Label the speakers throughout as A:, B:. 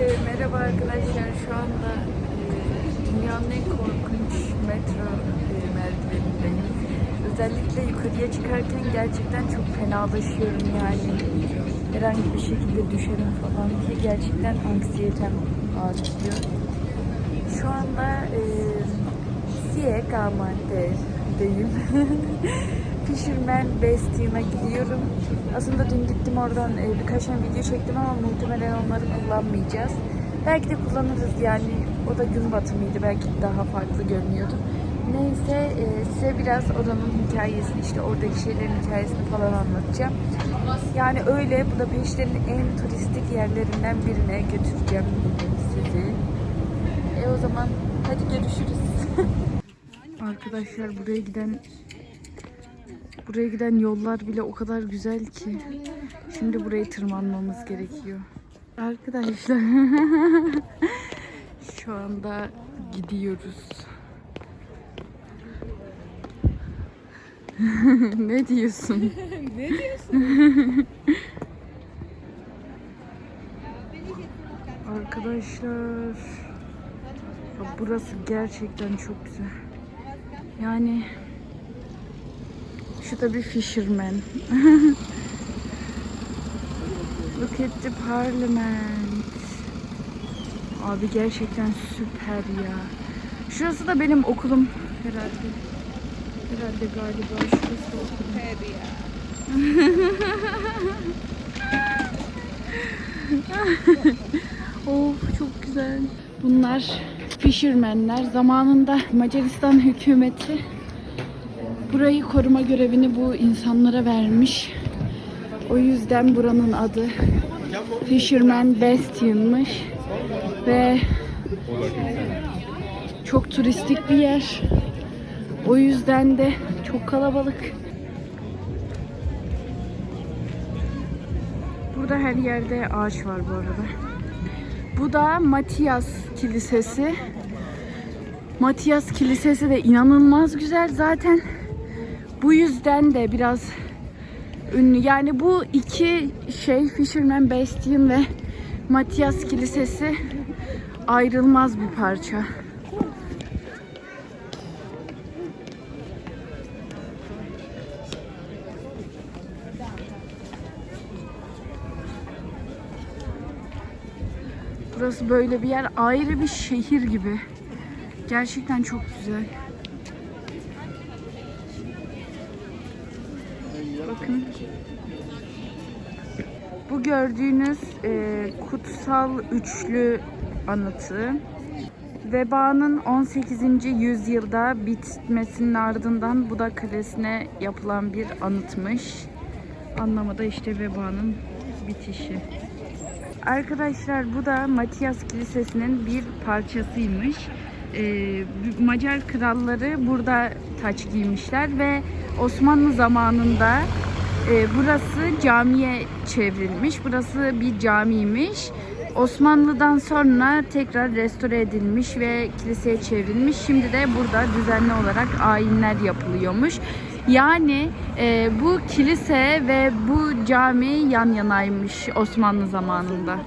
A: Ee, merhaba arkadaşlar. Şu anda e, dünyanın en korkunç metro e, merdivenindeyim. Özellikle yukarıya çıkarken gerçekten çok fenalaşıyorum yani. Herhangi bir şekilde düşerim falan diye gerçekten anksiyetem artıyor. Şu anda e, Siye Gamante'deyim. Fisherman Bastion'a gidiyorum. Aslında dün gittim oradan e, birkaç tane video çektim ama muhtemelen onları kullanmayacağız. Belki de kullanırız yani. O da gün batımıydı. Belki daha farklı görünüyordu. Neyse e, size biraz oranın hikayesini işte oradaki şeylerin hikayesini falan anlatacağım. Yani öyle bu da peşlerin en turistik yerlerinden birine götüreceğim sizi. E o zaman hadi görüşürüz. Arkadaşlar buraya giden buraya giden yollar bile o kadar güzel ki. Şimdi burayı tırmanmamız gerekiyor. Arkadaşlar şu anda gidiyoruz. ne diyorsun?
B: Ne diyorsun?
A: Arkadaşlar ya burası gerçekten çok güzel. Yani şu da bir fisherman. Look at the parliament. Abi gerçekten süper ya. Şurası da benim okulum herhalde. Herhalde galiba şurası okulum. Of çok güzel. Bunlar fishermenler. Zamanında Macaristan hükümeti burayı koruma görevini bu insanlara vermiş. O yüzden buranın adı Fisherman Bastion'mış. Ve çok turistik bir yer. O yüzden de çok kalabalık. Burada her yerde ağaç var bu arada. Bu da Matias Kilisesi. Matias Kilisesi de inanılmaz güzel zaten. Bu yüzden de biraz ünlü. Yani bu iki şey Fisherman Bastion ve Matias Kilisesi ayrılmaz bir parça. Burası böyle bir yer. Ayrı bir şehir gibi. Gerçekten çok güzel. Bu gördüğünüz e, kutsal üçlü anıtı. Vebanın 18. yüzyılda bitmesinin ardından Buda Kalesi'ne yapılan bir anıtmış. Anlamı da işte vebanın bitişi. Arkadaşlar bu da Matias Kilisesi'nin bir parçasıymış. Ee, Macar kralları burada taç giymişler ve Osmanlı zamanında e, burası camiye çevrilmiş. Burası bir camiymiş. Osmanlı'dan sonra tekrar restore edilmiş ve kiliseye çevrilmiş. Şimdi de burada düzenli olarak ayinler yapılıyormuş. Yani e, bu kilise ve bu cami yan yanaymış Osmanlı zamanında.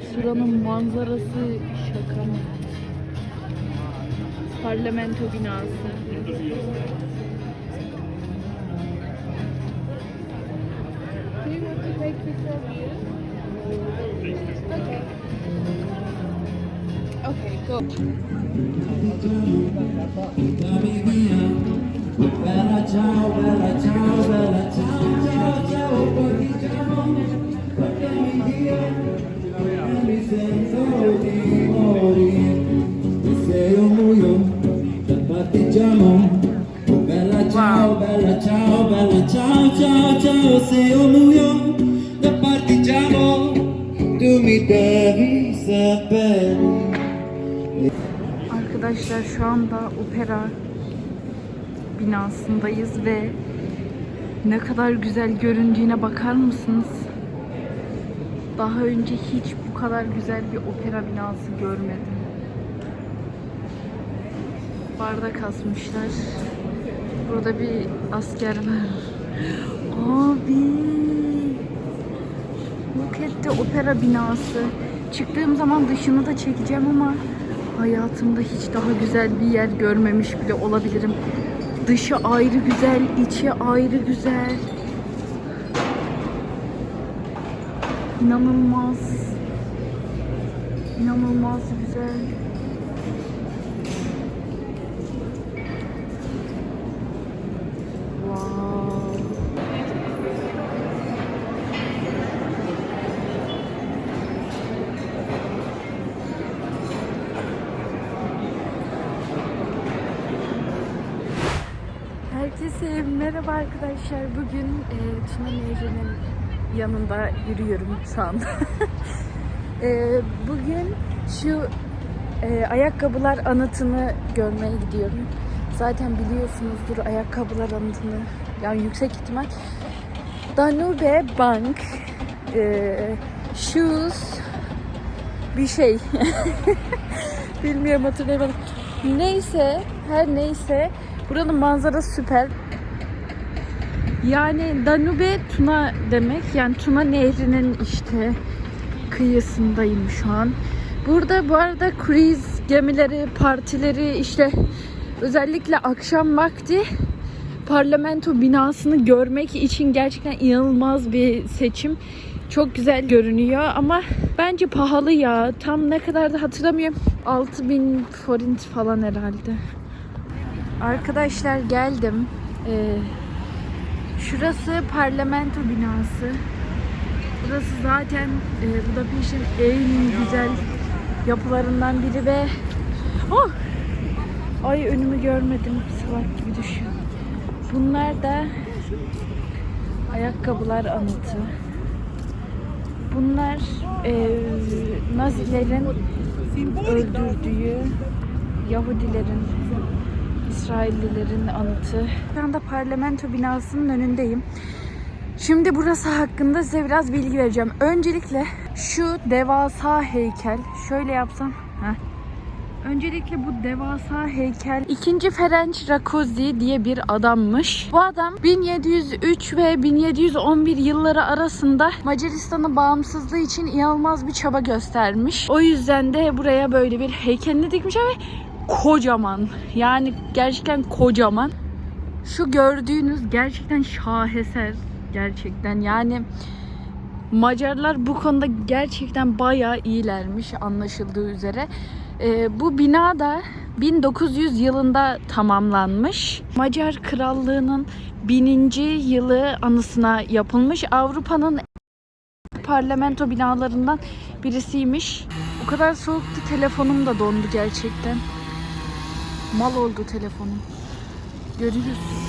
A: Şuranın manzarası şaka mı? Parlamento binası.
B: Okay. Okay, go.
C: Di morire, se io muoio da partigiano, bella ciao, bella ciao, bella ciao, ciao, ciao, se io muoio da partigiano, tu mi devi sapere.
A: Arkadaşlar şu anda opera binasındayız ve ne kadar güzel göründüğüne bakar mısınız? Daha önce hiç bu kadar güzel bir opera binası görmedim. Bardak asmışlar. Burada bir asker var. Abi. Buket'te opera binası. Çıktığım zaman dışını da çekeceğim ama hayatımda hiç daha güzel bir yer görmemiş bile olabilirim. Dışı ayrı güzel, içi ayrı güzel. İnanılmaz. İnanılmaz güzel. Merhaba arkadaşlar. Bugün e, Tuna Nehri'nin yanında yürüyorum şu anda. E, bugün şu e, ayakkabılar anıtını görmeye gidiyorum. Zaten biliyorsunuzdur ayakkabılar anıtını. Yani yüksek ihtimal. Danube Bank e, Shoes bir şey. Bilmiyorum hatırlayamadım. Neyse her neyse buranın manzarası süper. Yani Danube Tuna demek. Yani Tuna Nehri'nin işte kıyısındayım şu an. Burada bu arada cruise gemileri, partileri işte özellikle akşam vakti parlamento binasını görmek için gerçekten inanılmaz bir seçim. Çok güzel görünüyor ama bence pahalı ya. Tam ne kadar da hatırlamıyorum. 6000 forint falan herhalde. Arkadaşlar geldim. Ee, şurası parlamento binası. Burası zaten e, Budapeşte'nin en güzel yapılarından biri ve oh! Ay önümü görmedim. Salak gibi düşüyor. Bunlar da ayakkabılar anıtı. Bunlar e, Nazilerin öldürdüğü Yahudilerin, İsraillilerin anıtı. Şu anda parlamento binasının önündeyim. Şimdi burası hakkında size biraz bilgi vereceğim. Öncelikle şu devasa heykel, şöyle yapsam, heh. Öncelikle bu devasa heykel 2. Ferenc Rakoczy diye bir adammış. Bu adam 1703 ve 1711 yılları arasında Macaristan'ın bağımsızlığı için inanılmaz bir çaba göstermiş. O yüzden de buraya böyle bir heykelini dikmiş ve kocaman. Yani gerçekten kocaman. Şu gördüğünüz gerçekten şaheser. Gerçekten yani Macarlar bu konuda gerçekten bayağı iyilermiş anlaşıldığı üzere. Ee, bu bina da 1900 yılında tamamlanmış. Macar Krallığı'nın 1000. yılı anısına yapılmış. Avrupa'nın parlamento binalarından birisiymiş. O kadar soğuktu telefonum da dondu gerçekten. Mal oldu telefonum. Görürüz.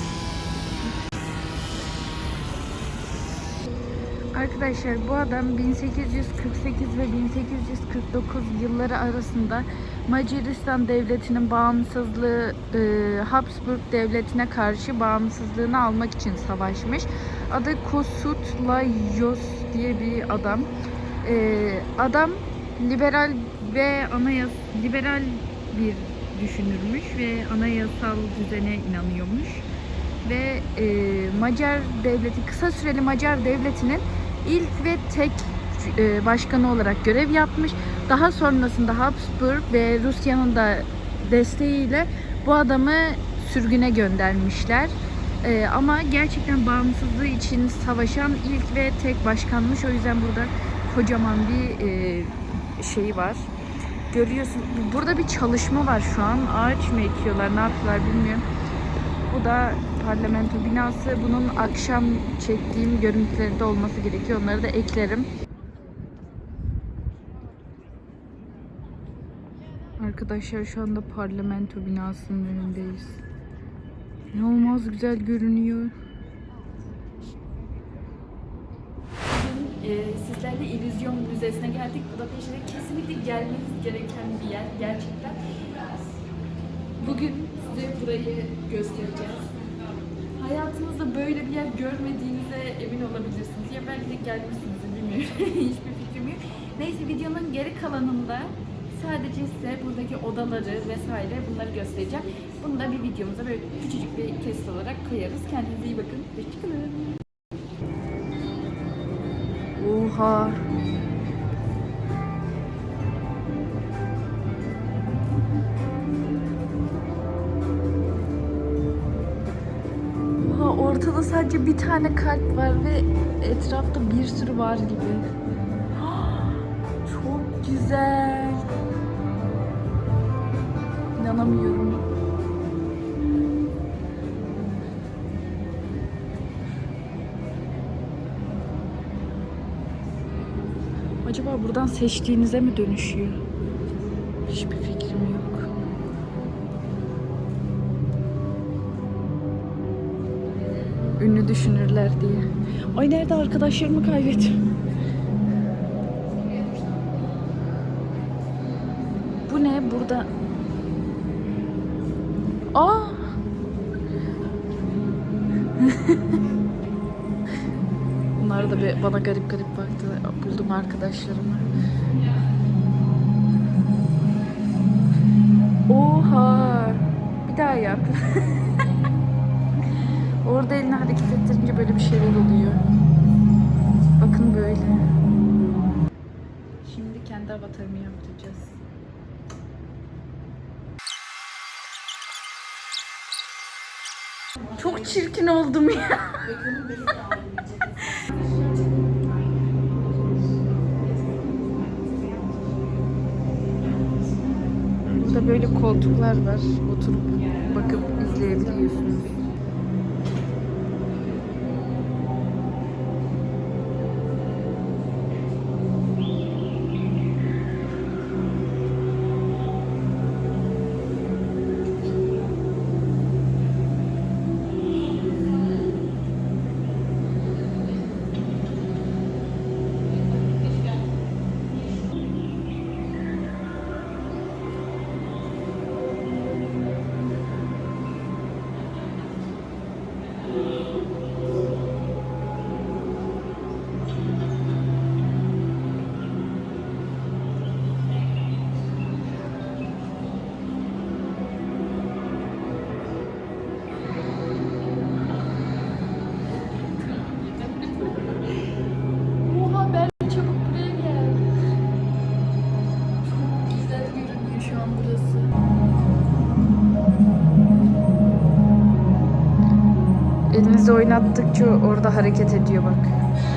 A: Arkadaşlar bu adam 1848 ve 1849 yılları arasında Macaristan devletinin bağımsızlığı e, Habsburg devletine karşı bağımsızlığını almak için savaşmış. Adı Kossuth diye bir adam. E, adam liberal ve anayas liberal bir düşünürmüş ve anayasal düzene inanıyormuş ve e, Macar devleti kısa süreli Macar devletinin ilk ve tek e, başkanı olarak görev yapmış. Daha sonrasında Habsburg ve Rusya'nın da desteğiyle bu adamı sürgüne göndermişler. E, ama gerçekten bağımsızlığı için savaşan ilk ve tek başkanmış. O yüzden burada kocaman bir e, şey var. Görüyorsun. Burada bir çalışma var şu an. Ağaç mı ekiyorlar, ne yapıyorlar bilmiyorum. Bu da parlamento binası. Bunun akşam çektiğim görüntüleri de olması gerekiyor. Onları da eklerim. Arkadaşlar şu anda parlamento binasının önündeyiz. İnanılmaz güzel görünüyor. Bugün e, sizlerle İllüzyon Müzesi'ne geldik. Budapeşte'de kesinlikle gelmeniz gereken bir yer gerçekten. Bugün size burayı göstereceğiz. Hayatınızda böyle bir yer görmediğinize emin olabilirsiniz. Ya belki de gelmişsinizdir bilmiyorum. Hiçbir fikrim yok. Neyse videonun geri kalanında sadece size buradaki odaları vesaire bunları göstereceğim. Bunu da bir videomuza böyle küçücük bir kesit olarak koyarız. Kendinize iyi bakın. Hoşçakalın. Oha sadece bir tane kalp var ve etrafta bir sürü var gibi. Çok güzel. İnanamıyorum. Acaba buradan seçtiğinize mi dönüşüyor? Hiçbir fikrim yok. Ünlü düşünürler diye. Ay nerede arkadaşlarımı kaybettim. Bu ne burada? Aa! Bunlar da bir bana garip garip baktı. Buldum arkadaşlarımı. Oha! Bir daha yap. Orada elini hareket ettirince böyle bir şeyler oluyor. Bakın böyle. Şimdi kendi avatarımı yaptıracağız. Çok çirkin oldum ya. Burada böyle koltuklar var. Oturup bakıp izleyebiliyorsunuz. elimizi oynattıkça orada hareket ediyor bak.